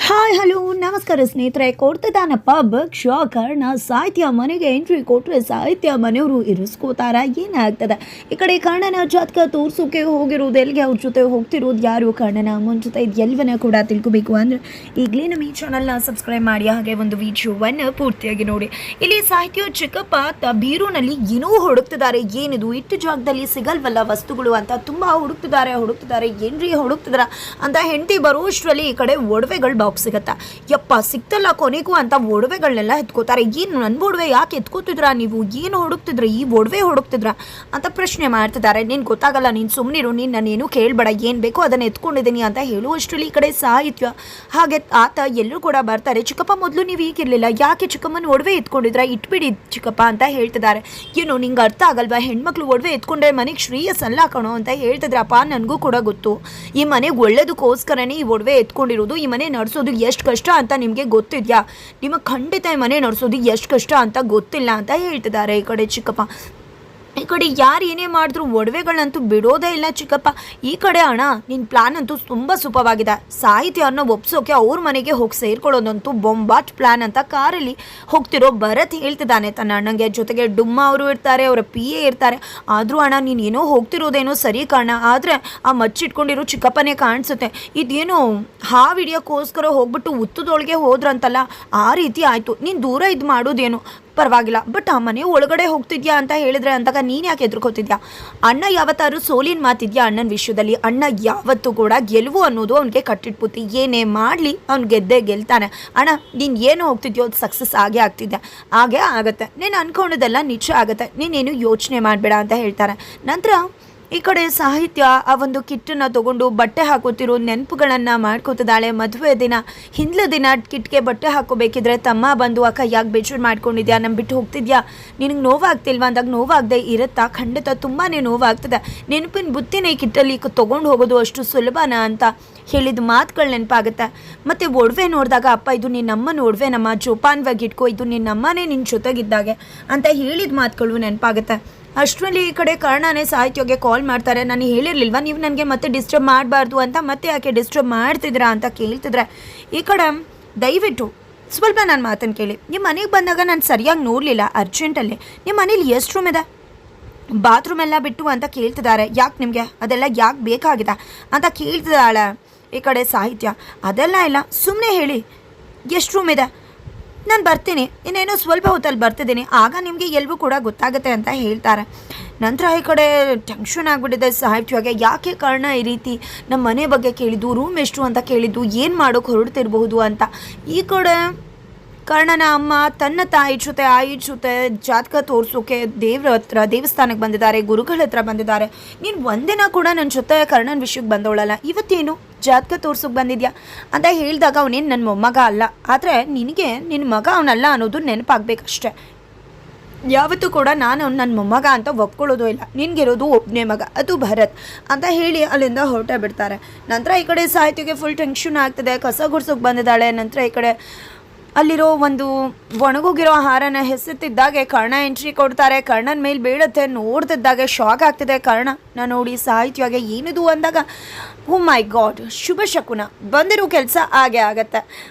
Hi hello ನಮಸ್ಕಾರ ಸ್ನೇಹಿತರೆ. ಕೊಡ್ತಿದ್ದಾನಪ್ಪ pub Karna ಸಾಹಿತ್ಯ ಮನೆಗೆ ಎಂಟ್ರಿ ಕೊಟ್ಟರೆ ಸಾಹಿತ್ಯ ಮನೆಯವರು ಇರಿಸ್ಕೋತಾರ? ಏನಾಗ್ತದೆ ಈ ಕಡೆ ಕರ್ಣನ ಜಾತಕ ತೋರ್ಸೋಕೆ ಹೋಗಿರೋದು ಎಲ್ಲಿಗೆ ಅವ್ರ ಜೊತೆ ಹೋಗ್ತಿರೋದು ಯಾರು? ಕರ್ಣನ ಅಮ್ಮನ ಜೊತೆ ಎಲ್ಲವನ್ನ ಕೂಡ ತಿಳ್ಕೊಬೇಕು ಅಂದರೆ ಈಗಲೇ ನಮ್ಮ ಈ ಚಾನಲ್ನ ಸಬ್ಸ್ಕ್ರೈಬ್ ಮಾಡಿ. ಹಾಗೆ ಒಂದು ವಿಡಿಯೋವನ್ನು ಪೂರ್ತಿಯಾಗಿ ನೋಡಿ. ಇಲ್ಲಿ ಸಾಹಿತ್ಯ ಚಿಕ್ಕಪ್ಪ ತ ಬೀರೂನಲ್ಲಿ ಏನೋ ಹುಡುಕ್ತಿದ್ದಾರೆ. ಏನಿದು? ಇಟ್ಟು ಜಾಗದಲ್ಲಿ ಸಿಗಲ್ವಲ್ಲ ವಸ್ತುಗಳು ಅಂತ ತುಂಬ ಹುಡುಕ್ತಿದ್ದಾರೆ ಹುಡುಕ್ತಿದ್ದಾರೆ. ಏನ್ರಿ ಹುಡುಕ್ತಿದಾರ ಅಂತ ಹೆಂಡತಿ ಬರೋಷ್ಟರಲ್ಲಿ ಈ ಕಡೆ ಒಡವೆಗಳು ಬಾಕ್ಸ್ ಸಿಗತ್ತಾ? ಯಪ್ಪ ಸಿಕ್ತಲ್ಲ ಕೊನೆಗೂ ಅಂತ ಒಡವೆಗಳನ್ನೆಲ್ಲ ಎತ್ಕೋತಾರೆ. ಏನು ನನ್ನ ಒಡವೆ ಯಾಕೆ ಎತ್ಕೋತಿದ್ರ ನೀವು? ಏನು ಹುಡುಕ್ತಿದ್ರ? ಈ ಒಡವೆ ಹುಡುಕ್ತಿದ್ರ? ಅಂತ ಪ್ರಶ್ನೆ ಮಾಡ್ತಿದ್ದಾರೆ. ನೀನು ಗೊತ್ತಾಗಲ್ಲ, ನೀನು ಸುಮ್ಮನಿರು ನೀನು ನಾನೇನು ಕೇಳಬೇಡ, ಏನು ಬೇಕೋ ಅದನ್ನು ಎತ್ಕೊಂಡಿದ್ದೀನಿ ಅಂತ ಹೇಳುವಷ್ಟರಲ್ಲಿ ಈ ಕಡೆ ಸಾಹಿತ್ಯ ಹಾಗೆ ಆತ ಎಲ್ಲರೂ ಕೂಡ ಬರ್ತಾರೆ. ಚಿಕ್ಕಪ್ಪ ಮೊದಲು ನೀವು ಹೀಗಿರಲಿಲ್ಲ. ಯಾಕೆ ಚಿಕ್ಕಮ್ಮನ ಒಡವೆ ಎತ್ಕೊಂಡಿದ್ರ? ಇಟ್ಬಿಡಿ ಚಿಕ್ಕಪ್ಪ ಅಂತ ಹೇಳ್ತಿದ್ದಾರೆ. ಏನು, ನಿಂಗೆ ಅರ್ಥ ಆಗಲ್ವಾ? ಹೆಣ್ಮಕ್ಳು ಒಡವೆ ಎತ್ಕೊಂಡ್ರೆ ಮನೆಗೆ ಶ್ರೇಯಸ್ ಅಲ್ಲ ಕಣೋ ಅಂತ ಹೇಳ್ತಿದ್ರಪ್ಪ. ನನಗೂ ಕೂಡ ಗೊತ್ತು. ಈ ಮನೆಗೆ ಒಳ್ಳೇದಕ್ಕೋಸ್ಕರನೇ ಈ ಒಡವೆ ಎತ್ಕೊಂಡಿರೋದು. ಈ ಮನೆ ನಡೆಸೋದು ಎಷ್ಟು ಕಷ್ಟ ಅಂತ ನಿಮಗೆ ಗೊತ್ತಿದ್ಯಾ? ನಿಮಗೆ ಖಂಡಿತ ಮನೆ ನಡೆಸೋದು ಎಷ್ಟು ಕಷ್ಟ ಅಂತ ಗೊತ್ತಿಲ್ಲ ಅಂತ ಹೇಳ್ತಿದ್ದಾರೆ ಈ ಕಡೆ ಚಿಕ್ಕಪ್ಪ. ಈ ಕಡೆ ಯಾರು ಏನೇ ಮಾಡಿದ್ರು ಒಡವೆಗಳನ್ನಂತೂ ಬಿಡೋದೇ ಇಲ್ಲ ಚಿಕ್ಕಪ್ಪ. ಈ ಕಡೆ ಅಣ್ಣ ನಿನ್ನ ಪ್ಲಾನ್ ಅಂತೂ ತುಂಬ ಸಾಹಿತ್ಯ ಅನ್ನೋ ಒಪ್ಸೋಕೆ ಅವ್ರ ಮನೆಗೆ ಹೋಗಿ ಸೇರ್ಕೊಳ್ಳೋದಂತೂ ಬೊಂಬಾಟ್ ಪ್ಲಾನ್ ಅಂತ ಕಾರಲ್ಲಿ ಹೋಗ್ತಿರೋ ಭರತ್ ಹೇಳ್ತಿದ್ದಾನೆ. ತನ್ನ ಅಣ್ಣಂಗೆ ಜೊತೆಗೆ ಡುಮ್ಮ ಅವರು ಇರ್ತಾರೆ, ಅವರ ಪಿ ಎ ಇರ್ತಾರೆ. ಆದರೂ ಅಣ್ಣ, ನೀನು ಏನೋ ಹೋಗ್ತಿರೋದೇನೋ ಸರಿ ಕಾರಣ ಆದರೆ ಆ ಮಚ್ಚಿಟ್ಕೊಂಡಿರೋ ಚಿಕ್ಕಪ್ಪನೇ ಕಾಣಿಸುತ್ತೆ. ಇದೇನು ಹಾವು ಹಿಡಿಯೋಕ್ಕೋಸ್ಕರ ಹೋಗ್ಬಿಟ್ಟು ಉತ್ತದೊಳಗೆ ಹೋದ್ರಂತಲ್ಲ, ಆ ರೀತಿ ಆಯಿತು. ನೀನು ದೂರ ಇದು ಮಾಡೋದೇನು? ಪರವಾಗಿಲ್ಲ. ಬಟ್ ಆ ಮನೆ ಒಳಗಡೆ ಹೋಗ್ತಿದ್ಯಾ ಅಂತ ಹೇಳಿದ್ರೆ ಅಂದಾಗ ನೀನು ಯಾಕೆ ಎದುರ್ಕೋತಿದ್ಯಾ? ಅಣ್ಣ ಯಾವತ್ತಾರು ಸೋಲಿನ ಮಾತಿದ್ಯಾ ಅಣ್ಣನ ವಿಷಯದಲ್ಲಿ? ಅಣ್ಣ ಯಾವತ್ತೂ ಕೂಡ ಗೆಲುವು ಅನ್ನೋದು ಅವ್ನಿಗೆ ಕಟ್ಟಿಟ್ಬುತ್ತಿ ಏನೇ ಮಾಡಲಿ ಅವ್ನು ಗೆದ್ದೇ ಗೆಲ್ತಾನೆ. ಅಣ್ಣ, ನೀನು ಏನು ಹೋಗ್ತಿದ್ಯೋ ಅದು ಸಕ್ಸಸ್ ಆಗೇ ಆಗ್ತಿದ್ದೆ ಹಾಗೆ ಆಗುತ್ತೆ. ನೀನು ಅನ್ಕೊಂಡಿದ್ದೆಲ್ಲ ನಿಜ ಆಗುತ್ತೆ. ನೀನೇನು ಯೋಚನೆ ಮಾಡಬೇಡ ಅಂತ ಹೇಳ್ತಾರೆ. ನಂತರ ಈ ಕಡೆ ಸಾಹಿತ್ಯ ಆ ಒಂದು ಕಿಟ್ಟನ್ನು ತಗೊಂಡು ಬಟ್ಟೆ ಹಾಕೋತಿರೋ ನೆನಪುಗಳನ್ನು ಮಾಡ್ಕೋತಿದ್ದಾಳೆ. ಮದುವೆ ದಿನ ಹಿಂದ್ಲ ದಿನ ಕಿಟ್ಗೆ ಬಟ್ಟೆ ಹಾಕೋಬೇಕಿದ್ರೆ ತಮ್ಮ ಬಂದು ಅಕ್ಕ ಯಾಕೆ ಬೇಜಾರು ಮಾಡ್ಕೊಂಡಿದ್ಯಾ? ನಮ್ಮ ಬಿಟ್ಟು ಹೋಗ್ತಿದ್ಯಾ? ನಿನಗೆ ನೋವಾಗ್ತಿಲ್ವಾ? ಅಂದಾಗ ನೋವಾಗದೆ ಇರುತ್ತಾ? ಖಂಡಿತ ತುಂಬಾ ನೋವಾಗ್ತದೆ. ನೆನಪಿನ ಬುತ್ತಿನ ಈ ಕಿಟ್ಟಲ್ಲಿ ತೊಗೊಂಡು ಹೋಗೋದು ಅಷ್ಟು ಸುಲಭನ ಅಂತ ಹೇಳಿದ ಮಾತುಗಳು ನೆನಪಾಗುತ್ತೆ. ಮತ್ತು ಒಡವೆ ನೋಡಿದಾಗ, ಅಪ್ಪ, ಇದು ನಿನ್ನಮ್ಮನ ಒಡವೆ. ನಮ್ಮ ಜೋಪಾನವಾಗಿ ಇಟ್ಕೋ. ಇದು ನಿನ್ನಮ್ಮನೇ ನಿನ್ನ ಜೊತೆಗಿದ್ದಾಗೆ. ಅಂತ ಹೇಳಿದ ಮಾತುಗಳು ನೆನಪಾಗುತ್ತೆ. ಅಷ್ಟರಲ್ಲಿ ಈ ಕಡೆ ಕರ್ಣನೇ ಸಾಹಿತ್ಯಗೆ ಕಾಲ್ ಮಾಡ್ತಾರೆ. ನಾನು ಹೇಳಿರ್ಲಿಲ್ವಾ? ನೀವು ನನಗೆ ಮತ್ತೆ ಡಿಸ್ಟರ್ಬ್ ಮಾಡಬಾರ್ದು ಅಂತ ಮತ್ತೆ ಯಾಕೆ ಡಿಸ್ಟರ್ಬ್ ಮಾಡ್ತಿದ್ದೀರಾ ಅಂತ ಕೇಳ್ತಿದ್ರೆ, ಈ ಕಡೆ ದಯವಿಟ್ಟು ಸ್ವಲ್ಪ ನಾನು ಮಾತನ್ನು ಕೇಳಿ. ನಿಮ್ಮ ಮನೆಗೆ ಬಂದಾಗ ನಾನು ಸರಿಯಾಗಿ ನೋಡಲಿಲ್ಲ ಅರ್ಜೆಂಟಲ್ಲಿ ನಿಮ್ಮ ಮನೇಲಿ ಎಷ್ಟು ರೂಮ್ ಇದೆ? ಬಾತ್ರೂಮ್ ಎಲ್ಲ ಬಿಟ್ಟು ಅಂತ ಕೇಳ್ತಿದ್ದಾರೆ. ಯಾಕೆ ನಿಮಗೆ? ಅದೆಲ್ಲ ಯಾಕೆ ಬೇಕಾಗಿದೆ? ಅಂತ ಕೇಳ್ತಿದ್ದಾಳೆ ಈ ಕಡೆ ಸಾಹಿತ್ಯ. ಅದೆಲ್ಲ ಇಲ್ಲ. ಸುಮ್ಮನೆ ಹೇಳಿ. ಎಷ್ಟು ರೂಮ್ ಇದೆ? ನಾನು ಬರ್ತೀನಿ. ಇನ್ನೇನೋ ಸ್ವಲ್ಪ ಹೊತ್ತಲ್ಲಿ ಬರ್ತಿದ್ದೀನಿ. ಆಗ ನಿಮಗೆ ಎಲ್ಲವೂ ಕೂಡ ಗೊತ್ತಾಗುತ್ತೆ ಅಂತ ಹೇಳ್ತಾರೆ. ನಂತರ ಈ ಕಡೆ ಟೆನ್ಷನ್ ಆಗಿಬಿಟ್ಟಿದೆ ಸಾಹಿತ್ಯವಾಗಿ ಯಾಕೆ ಕಾರಣ ಈ ರೀತಿ? ನಮ್ಮ ಮನೆ ಬಗ್ಗೆ ಕೇಳಿದ್ದು ರೂಮ್ ಎಷ್ಟು ಅಂತ ಕೇಳಿದ್ದು, ಏನು ಮಾಡೋಕೆ ಹೊರಡ್ತಿರ್ಬಹುದು ಅಂತ. ಈ ಕಡೆ ಕರ್ಣನ ಅಮ್ಮ ತನ್ನ ತಾಯಿ ಜೊತೆ, ಆಯಿ ಜೊತೆ ಜಾತಕ ತೋರಿಸೋಕೆ ದೇವ್ರ ಹತ್ರ, ದೇವಸ್ಥಾನಕ್ಕೆ ಬಂದಿದ್ದಾರೆ, ಗುರುಗಳ ಹತ್ರ ಬಂದಿದ್ದಾರೆ. ನೀನು ಒಂದಿನ ಕೂಡ ನನ್ನ ಜೊತೆ ಕರ್ಣನ ವಿಷಯಕ್ಕೆ ಬಂದವಳಲ್ಲ. ಇವತ್ತೇನು? ಜಾತಕ ತೋರ್ಸೋಕೆ ಬಂದಿದ್ಯಾ? ಅಂತ ಹೇಳಿದಾಗ ಅವನೇನು ನನ್ನ ಮೊಮ್ಮಗ ಅಲ್ಲ. ಆದರೆ ನಿನಗೆ ನಿನ್ನ ಮಗ ಅವನಲ್ಲ ಅನ್ನೋದು ನೆನಪಾಗಬೇಕಷ್ಟೆ. ಯಾವತ್ತೂ ಕೂಡ ನಾನು ನನ್ನ ಮೊಮ್ಮಗ ಅಂತ ಒಪ್ಕೊಳ್ಳೋದು ಇಲ್ಲ. ನಿನಗಿರೋದು ಒಬ್ಬನೇ ಮಗ. ಅದು ಭರತ್. ಅಂತ ಹೇಳಿ ಅಲ್ಲಿಂದ ಹೊರಟೇ ಬಿಡ್ತಾರೆ. ನಂತರ ಈ ಕಡೆ ಸಾಹಿತ್ಯಕ್ಕೆ ಫುಲ್ ಟೆನ್ಷನ್ ಆಗ್ತದೆ. ಕಸ ಗುಡ್ಸೋಕೆ ಬಂದಿದ್ದಾಳೆ. ನಂತರ ಈ ಕಡೆ ಅಲ್ಲಿರೋ ಒಂದು ಒಣಗೋಗಿರೋ ಹಾರನ ಹೆಸರುತ್ತಿದ್ದಾಗೆ ಕರ್ಣ ಎಂಟ್ರಿ ಕೊಡ್ತಾರೆ. ಕರ್ಣನ ಮೇಲೆ ಬೀಳುತ್ತೆ. ನೋಡ್ತಿದ್ದಾಗೆ ಶಾಕ್ ಆಗ್ತಿದೆ. ಕರ್ಣ ನಾನು ನೋಡಿ ಸಾಹಿತ್ಯವಾಗಿ ಏನಿದು ಅಂದಾಗ ಹೂ ಮೈ ಗಾಡ್ ಶುಭ ಶಕುನ, ಬಂದಿರೋ ಕೆಲಸ ಹಾಗೆ ಆಗತ್ತೆ.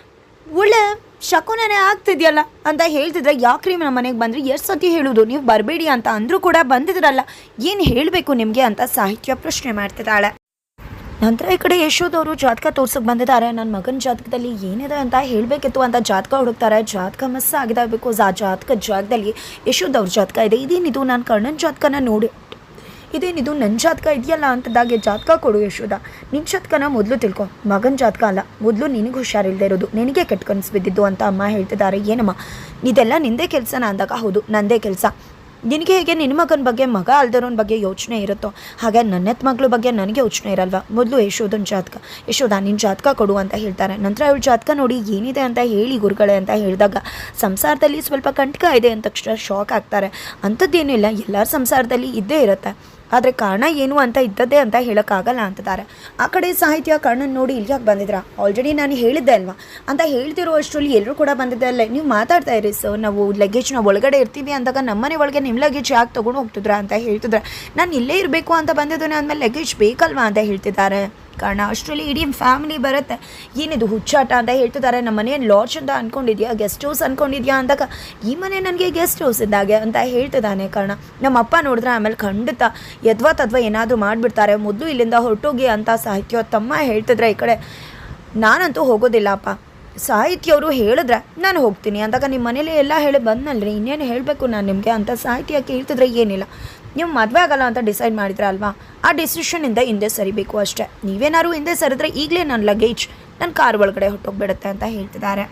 ಒಳ್ಳೆ ಶಕುನನೇ ಆಗ್ತಿದೆಯಲ್ಲ? ಅಂತ ಹೇಳ್ತಿದ್ರೆ, ಯಾಕ್ರಿ ನಮ್ಮ ಮನೆಗೆ ಬಂದರೆ? ಎಷ್ಟು ಸತಿ ಹೇಳೋದು? ನೀವು ಬರಬೇಡಿ ಅಂತ ಅಂದರೂ ಕೂಡ ಬಂದಿದ್ರಲ್ಲ. ಏನು ಹೇಳಬೇಕು ನಿಮಗೆ? ಅಂತ ಸಾಹಿತ್ಯ ಪ್ರಶ್ನೆ ಮಾಡ್ತಿದ್ದಾಳೆ. ನಂತರ ಈ ಕಡೆ ಯಶೋದವರು ಜಾತಕ ತೋರ್ಸಕ್ಕೆ ಬಂದಿದ್ದಾರೆ. ನನ್ನ ಮಗನ ಜಾತಕದಲ್ಲಿ ಏನಿದೆ ಅಂತ ಹೇಳಬೇಕಿತ್ತು ಅಂತ ಜಾತಕ ಹುಡುಕ್ತಾರೆ. ಜಾತಕ ಮಿಸ್ ಆಗಿದೆ ಬಿಕಾಸ್ ಆ ಜಾತಕ ಜಾಗದಲ್ಲಿ ಯಶೋದವ್ರ ಜಾತಕ ಇದೆ. ಇದೇನಿದು? ನಾನು ಕರ್ಣನ್ ಜಾತಕನ ನೋಡಿ ಇದೇನಿದು? ನನ್ನ ಜಾತಕ ಇದೆಯಲ್ಲ ಅಂತದಾಗೆ ಜಾತಕ ಕೊಡು ಯಶೋದ ನಿನ್ನ ಜಾತಕನ ಮೊದಲು ತಿಳ್ಕೊ. ಮಗನ ಜಾತಕ ಅಲ್ಲ. ಮೊದಲು ನಿನಗೆ ಹುಷಾರಿಲ್ಲದೆ ಇರೋದು. ನಿನಗೆ ಕೆಟ್ಟ ಕನಸು ಬಿದ್ದಿದ್ದು ಅಂತ ಅಮ್ಮ ಹೇಳ್ತಿದ್ದಾರೆ. ಏನಮ್ಮ? ಇದೆಲ್ಲ ನಿಂದೇ ಕೆಲಸನ ಅಂದಾಗ? ಹೌದು, ನಂದೇ ಕೆಲಸ. ನಿನಗೆ ಹೇಗೆ ನಿನ್ನ ಮಗನ ಬಗ್ಗೆ, ಮಗ ಅಲ್ದರೋನ ಬಗ್ಗೆ ಯೋಚನೆ ಇರುತ್ತೋ, ಹಾಗೆ ನನ್ನೆತ್ ಮಗಳ ಬಗ್ಗೆ ನನಗೆ ಯೋಚನೆ ಇರಲ್ವಾ? ಮೊದಲು ಯಶೋದನ ಜಾತಕ. ಯಶೋಧ ನಿನ್ನ ಜಾತಕ ಕೊಡು ಅಂತ ಹೇಳ್ತಾರೆ. ನಂತರ ಅವಳು ಜಾತಕ ನೋಡಿ ಏನಿದೆ ಅಂತ ಹೇಳಿ ಗುರುಗಳೇ ಅಂತ ಹೇಳಿದಾಗ, ಸಂಸಾರದಲ್ಲಿ ಸ್ವಲ್ಪ ಕಂಟಕ ಇದೆ ಅಂತ ತಕ್ಷಣ ಶಾಕ್ ಆಗ್ತಾರೆ. ಅಂಥದ್ದೇನಿಲ್ಲ, ಎಲ್ಲರ ಸಂಸಾರದಲ್ಲಿ ಇದ್ದೇ ಇರುತ್ತೆ. ಆದರೆ ಕಾರಣ ಏನು ಅಂತ ಇದ್ದದ್ದೇ ಅಂತ ಹೇಳೋಕ್ಕಾಗಲ್ಲ ಅಂತಿದ್ದಾರೆ ಆ ಕಡೆ ಸಾಹಿತ್ಯ ಕರ್ಣನ್ ನೋಡಿ ಇಲ್ಲಿ ಯಾಕೆ ಬಂದಿದ್ರಾ? ಆಲ್ರೆಡಿ ನಾನು ಹೇಳಿದ್ದೆ ಅಲ್ವಾ? ಅಂತ ಹೇಳ್ತಿರೋ ಅಷ್ಟರಲ್ಲಿ ಎಲ್ಲರೂ ಕೂಡ ಬಂದಿದ್ದೆ ಅಲ್ಲೇ. ನೀವು ಮಾತಾಡ್ತಾ ಇರಿ ಸರ್ ನಾವು ಲಗೇಜ್ನ ಒಳಗಡೆ ಇರ್ತೀವಿ ಅಂದಾಗ ನಮ್ಮನೆ ಒಳಗೆ ನಿಮ್ಮ ಲಗೇಜ್ ಯಾಕೆ ತೊಗೊಂಡು ಹೋಗ್ತಿದ್ರ ಅಂತ ಹೇಳ್ತಿದ್ರೆ. ನಾನು ಇಲ್ಲೇ ಇರಬೇಕು ಅಂತ ಬಂದಿದ್ದೇನೆ ಅಂದಮೇಲೆ ಲಗೇಜ್ ಬೇಕಲ್ವಾ ಅಂತ ಹೇಳ್ತಿದ್ದಾರೆ. ಕಾರಣ? ಅಷ್ಟರಲ್ಲಿ ಇಡೀ ಫ್ಯಾಮಿಲಿ ಬರುತ್ತೆ. ಏನಿದು ಹುಚ್ಚಾಟ ಅಂತ ಹೇಳ್ತಿದ್ದಾರೆ ನಮ್ಮ ಮನೆಯನ್ನು ಲಾಡ್ಜ್ ಅಂತ ಅಂದ್ಕೊಂಡಿದ್ಯಾ ಗೆಸ್ಟ್ ಹೌಸ್ ಅಂದ್ಕೊಂಡಿದ್ಯಾ ಅಂದಾಗ ಈ ಮನೆ ನನಗೆ ಗೆಸ್ಟ್ ಹೌಸ್ ಇದ್ದಾಗೆ ಅಂತ ಹೇಳ್ತಿದ್ದಾನೆ ಕಾರಣ. ನಮ್ಮ ಅಪ್ಪ ನೋಡಿದ್ರೆ ಆಮೇಲೆ ಖಂಡಿತ ಯದ್ವಾ ತದ್ವಾ ಏನಾದರೂ ಮಾಡಿಬಿಡ್ತಾರೆ. ಮೊದಲು ಇಲ್ಲಿಂದ ಹೊರಟೋಗಿ ಅಂತ ಸಾಹಿತ್ಯ ತಮ್ಮ ಹೇಳ್ತಿದ್ರೆ ಈ ಕಡೆ. ನಾನಂತೂ ಹೋಗೋದಿಲ್ಲಪ್ಪ. ಸಾಹಿತ್ಯವರು ಹೇಳಿದ್ರೆ ನಾನು ಹೋಗ್ತೀನಿ. ಅಂದಾಗ ನಿಮ್ಮ ಮನೇಲಿ ಎಲ್ಲ ಹೇಳಿ ಬಂದನಲ್ರಿ. ಇನ್ನೇನು ಹೇಳಬೇಕು ನಾನು ನಿಮಗೆ? ಅಂತ ಸಾಹಿತ್ಯ ಕೇಳ್ತಿದ್ರೆ ಏನಿಲ್ಲ. ನೀವು ಮದುವೆ ಆಗಲ್ಲ ಅಂತ ಡಿಸೈಡ್ ಮಾಡಿದ್ರೆ ಅಲ್ವಾ? ಆ ಡಿಸಿಷನಿಂದ ಹಿಂದೆ ಸರಿಬೇಕು ಅಷ್ಟೇ. ನೀವೇನಾದ್ರು ಹಿಂದೆ ಸರಿದ್ರೆ ಈಗಲೇ ನನ್ನ ಲಗೇಜ್ ನನ್ನ ಕಾರ್ ಒಳಗಡೆ ಹೊಟ್ಟೋಗ್ಬಿಡುತ್ತೆ ಅಂತ ಹೇಳ್ತಿದ್ದಾರೆ.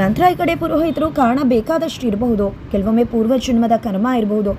ನಂತರ ಈ ಕಡೆ ಪುರೋಹಿತರು ಕಾರಣ ಬೇಕಾದಷ್ಟು ಇರಬಹುದು ಕೆಲವೊಮ್ಮೆ ಪೂರ್ವ ಜನ್ಮದ ಕರ್ಮ ಇರಬಹುದು.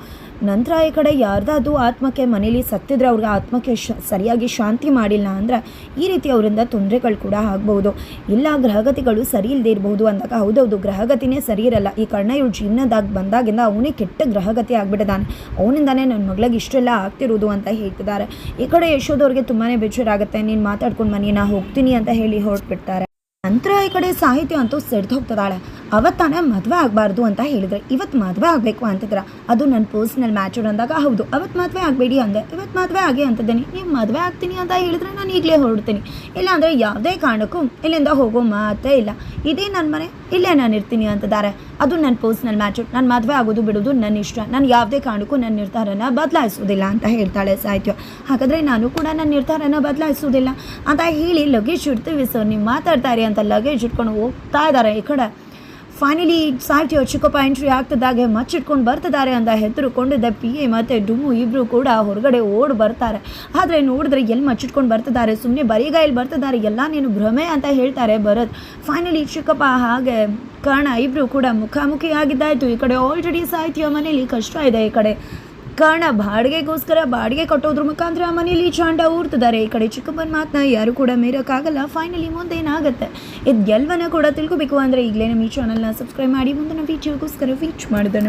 ನಂತರ ಈ ಕಡೆ ಯಾರ್ದಾದ್ರು ಆತ್ಮಕ್ಕೆ ಮನೇಲಿ ಸತ್ತಿದ್ರೆ ಅವ್ರಿಗೆ ಆತ್ಮಕ್ಕೆ ಸರಿಯಾಗಿ ಶಾಂತಿ ಮಾಡಿಲ್ಲ ಅಂದ್ರೆ ಈ ರೀತಿ ಅವರಿಂದ ತೊಂದರೆಗಳು ಕೂಡ ಆಗ್ಬಹುದು. ಇಲ್ಲ, ಗ್ರಹಗತಿಗಳು ಸರಿ ಇಲ್ಲದೆ ಇರಬಹುದು ಅಂದಾಗ ಹೌದೌದು, ಗ್ರಹಗತಿನೇ ಸರಿ ಇರಲ್ಲ. ಈ ಕರ್ಣ ಇವ್ರು ಜೀವನದಾಗ ಬಂದಾಗಿಂದ ಅವನೇ ಕೆಟ್ಟ ಗ್ರಹಗತಿ ಆಗ್ಬಿಡದಾನೆ ಅವನಿಂದಾನೇ ನನ್ನ ಮಗಳಿಗೆ ಇಷ್ಟೆಲ್ಲ ಆಗ್ತಿರೋದು ಅಂತ ಹೇಳ್ತಿದ್ದಾರೆ. ಈ ಕಡೆ ಯಶೋದವ್ರಿಗೆ ತುಂಬಾನೇ ಬೇಜಾರಾಗುತ್ತೆ. ನೀನು ಮಾತಾಡ್ಕೊಂಡು ಮನೆ ನಾ ಹೋಗ್ತೀನಿ ಅಂತ ಹೇಳಿ ಹೊರಟ್ಬಿಡ್ತಾರೆ. ನಂತರ ಈ ಕಡೆ ಸಾಹಿತ್ಯ ಅಂತೂ ಸಿಡ್ದು ಹೋಗ್ತದಾಳೆ ಅವತ್ತಾನೆ ಮದುವೆ ಆಗಬಾರ್ದು ಅಂತ ಹೇಳಿದ್ರೆ ಇವತ್ತು ಮದುವೆ ಆಗಬೇಕು ಅಂತಿದ್ರ ಅದು ನನ್ನ ಪರ್ಸ್ನಲ್ ಮ್ಯಾಚೂರ್ ಅಂದಾಗ ಹೌದು. ಅವತ್ತು ಮದುವೆ ಆಗಬೇಡಿ ಅಂದೆ. ಇವತ್ತು ಮದುವೆ ಆಗಿ ಅಂತಿದ್ದೀನಿ. ನೀವು ಮದುವೆ ಆಗ್ತೀನಿ ಅಂತ ಹೇಳಿದ್ರೆ ನಾನು ಈಗಲೇ ಹೊರಡ್ತೀನಿ. ಇಲ್ಲಾಂದರೆ ಯಾವುದೇ ಕಾರಣಕ್ಕೂ ಇಲ್ಲಿಂದ ಹೋಗೋ ಮಾತೇ ಇಲ್ಲ. ಇದೇ ನನ್ನ ಮನೆ, ಇಲ್ಲೇ ನಾನು ಇರ್ತೀನಿ ಅಂತಿದ್ದಾರೆ ಅದು ನನ್ನ ಪರ್ಸ್ನಲ್ ಮ್ಯಾಚೂರ್ ನಾನು ಮದುವೆ ಆಗೋದು ಬಿಡೋದು ನನ್ನ ಇಷ್ಟ. ನಾನು ಯಾವುದೇ ಕಾರಣಕ್ಕೂ ನನ್ನ ನಿರ್ಧಾರನ ಬದಲಾಯಿಸೋದಿಲ್ಲ ಅಂತ ಹೇಳ್ತಾಳೆ ಸಾಹಿತ್ಯ. ಹಾಗಾದರೆ ನಾನು ಕೂಡ ನನ್ನ ನಿರ್ಧಾರನ ಬದಲಾಯಿಸೋದಿಲ್ಲ. ಅಂತ ಹೇಳಿ ಲಗೇಜ್ ಇಡ್ತೀವಿ ಸರ್. ನೀವು ಮಾತಾಡ್ತಾರೆ ಅಂತ ಲಗೇಜ್ ಇಟ್ಕೊಂಡು ಹೋಗ್ತಾ ಇದ್ದಾರೆ ಈ ಕಡೆ. ಫೈನಲಿ ಸಾಹಿತ್ಯ ಚಿಕ್ಕಪ್ಪ ಎಂಟ್ರಿ ಆಗ್ತಿದ್ದಾಗೆ ಮಚ್ಚಿಟ್ಕೊಂಡು ಬರ್ತಿದ್ದಾರೆ ಅಂತ ಹೆದರುಕೊಂಡಿದ್ದ ಪಿ ಎ ಮತ್ತು ಡುಮು ಇಬ್ಬರು ಕೂಡ ಹೊರಗಡೆ ಓಡ್ ಬರ್ತಾರೆ. ಆದರೆ ನೋಡಿದ್ರೆ ಎಲ್ಲಿ ಮಚ್ಚಿಟ್ಕೊಂಡು ಬರ್ತಿದ್ದಾರೆ? ಸುಮ್ಮನೆ ಬರಿಗಾಯಲ್ಲಿ ಬರ್ತಿದ್ದಾರೆ? ಎಲ್ಲ ನೀನು ಭ್ರಮೆ ಅಂತ ಹೇಳ್ತಾರೆ ಭರತ್. ಫೈನಲಿ ಚಿಕ್ಕಪ್ಪ ಹಾಗೆ ಕಾರಣ ಇಬ್ಬರು ಕೂಡ ಮುಖಾಮುಖಿ ಆಗಿದ್ದಾಯಿತು ಈ ಕಡೆ ಆಲ್ರೆಡಿ ಸಾಹಿತ್ಯ ಮನೇಲಿ ಕಷ್ಟ ಇದೆ ಈ ಕಡೆ. ಕಾರಣ ಬಾಡಿಗೆಗೋಸ್ಕರ ಬಾಡಿಗೆ ಕಟ್ಟೋದ್ರ ಮುಖಾಂತರ ಆ ಮನೇಲಿ ಚಾಂಡ ಊರ್ತಿದ್ದಾರೆ. ಈ ಕಡೆ ಚಿಕ್ಕಪ್ಪನ ಮಾತನ್ನ ಯಾರು ಕೂಡ ಮೀರೋಕ್ಕಾಗಲ್ಲ. ಫೈನಲಿ ಮುಂದೆ ಏನಾಗುತ್ತೆ ಇದು ಕೂಡ ತಿಳ್ಕೊಬೇಕು. ಅಂದರೆ ಈಗಲೇ ನಮ್ಮ ಈ ಚಾನಲ್ನ ಸಬ್ಸ್ಕ್ರೈಬ್ ಮಾಡಿ, ಮುಂದಿನ ವೀಡಿಯೋಗೋಸ್ಕರ ವೀಚ್ ಮಾಡಿದೆ